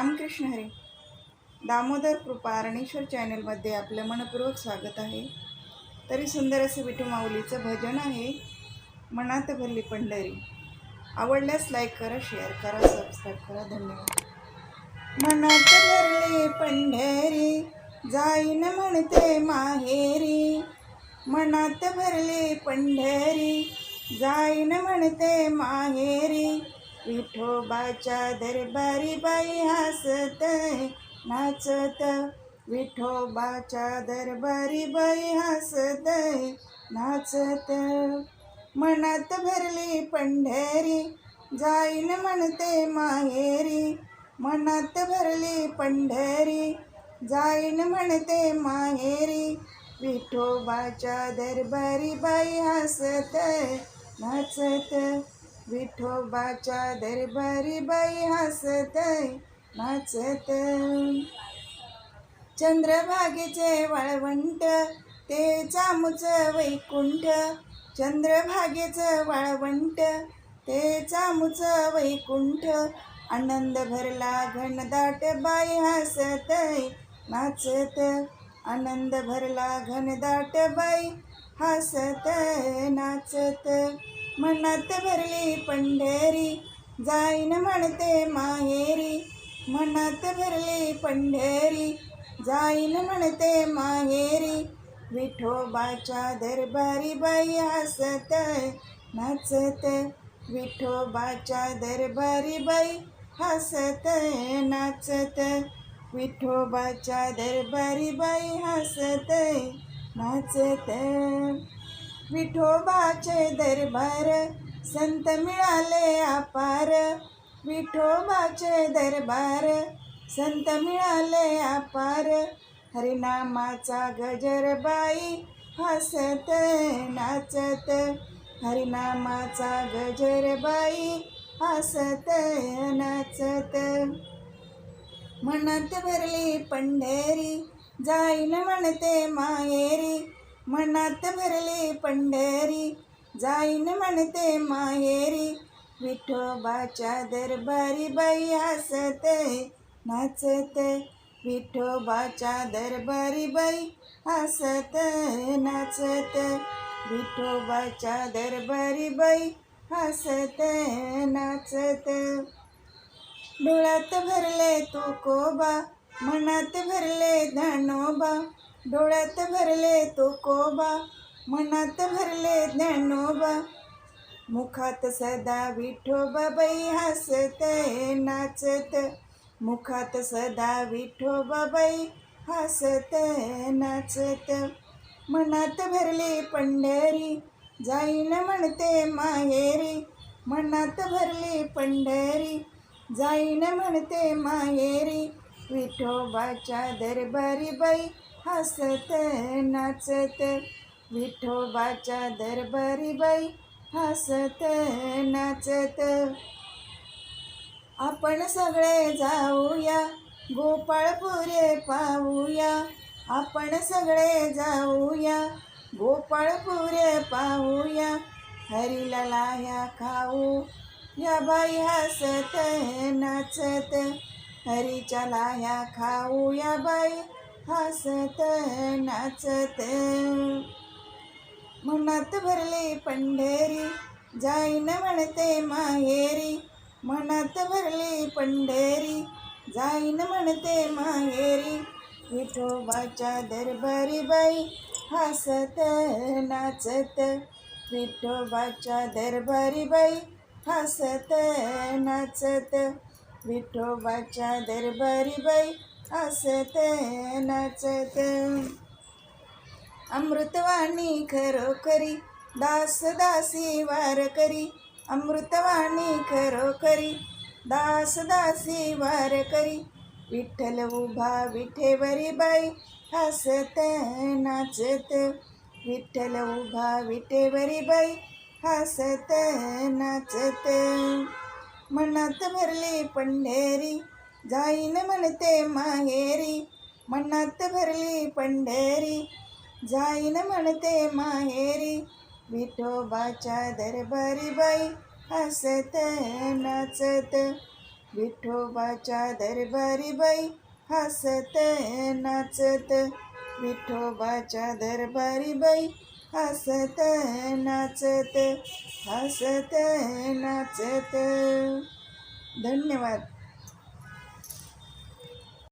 रामकृष्ण हरी. दामोदर कृपा अरणेश्वर चॅनलमध्ये आपलं मनपूर्वक स्वागत आहे. तरी सुंदर असं विठू माऊलीचं भजन आहे मनात भरली पंढरी. आवडल्यास लाईक करा शेअर करा सबस्क्राईब करा. धन्यवाद. मनात भरली पंढरी जाईन म्हणते माहेरी. मनात भरली पंढरी जाईन म्हणते माहेरी. विठोबाच्या दरबारी बाई हसत नाचत विठोबाच्या दरबारी बाई हसत नाचत मनात भरली पंढरी जाईन म्हणते माहेरी. मनात भरली पंढरी जाईन म्हणते माहेरी. विठोबाच्या दरबारी बाई हसत नाचत विठोबाच्या दरबारी बाई हसत नाचत चंद्रभागेचे वाळवंट ते चामूच वैकुंठ. चंद्रभागेचं वाळवंट ते चामूच वैकुंठ. आनंद भरला घनदाट बाई हसत नाचत आनंद भरला घनदाट बाई हसत नाचत मनात भरली पंढरी जाईन म्हणते माहेरी. मनात भरली पंढरी जाईन म्हणते माहेरी. विठोबाच्या दरबारी बाई हसत नाचत. विठोबाच्या दरबारी बाई हसत नाचत. विठोबाच्या दरबारी बाई हसत नाचत. विठोबाचे दरबार संत मिळाले अपार विठोबाचे दरबार संत मिळाले अपार हरिनामाचा गजर बाई हसत नाचत. हरिनामाचा गजर बाई हसत नाचत. मनात भरली पंढेरी जाईन म्हणते माहेरी. मनात भरले पंढरी जाईन म्हणते माहेरी. विठोबाच्या दरबारी बाई हसत नाचत विठोबाच्या दरबारी बाई हसत नाचत विठोबाच्या दरबारी बाई हसत नाचत डोळ्यात भरले तुकोबा मनात भरले धनोबा. डोळ्यात भरले तो कोबा मनात भरले ज्ञानोबा. मुखात सदा विठोबा बाई हसत नाचत. मुखात सदा विठोबा बाई हसत नाचत. मनात भरली पंढरी जाईन म्हणते माहेरी. मनात भरली पंढरी जाईन म्हणते माहेरी. विठोबाच्या दरबारी बाई हसत नाचत. विठोबाच्या दरबारी बाई हसत नाचत. आपण सगळे जाऊया गोपाळपुरे पाहूया. आपण सगळे जाऊया गोपाळपुरे पाहूया. हरिला लाया खाऊ या बाई हसत नाचत. हरी लाया खाऊ खाऊया बाई हसत नाचत. मनात भरली पंढरी जाईन म्हणते माहेरी. मनात भरली पंढरी जाईन म्हणते माहेरी. विठोबाच्या दरबारी बाई हसत नाचत. विठोबाच्या दरबारी बाई हसत नाचत. विठोबाच्या दरबारी बाई असते नाचते. अमृतवाणी खरोखरी दास दासी वार करी अमृतवाणी खरोखरी दास दासी वार करी विठ्ठल उभा विठेवरी बाई हसत नाचत. विठ्ठल उभा विठेवरी बाई हसत नाचत. मनात भरली पंढेरी जाईन म्हणते माहेरी. मनात भरली पंढेरी जाईन म्हणते माहेरी. विठोबाच्या दरबारी बाई हसत नाचत. विठोबाच्या दरबारी बाई हसत नाचत. विठोबाच्या दरबारी बाई हसत नाचत हसत नाचत. धन्यवाद.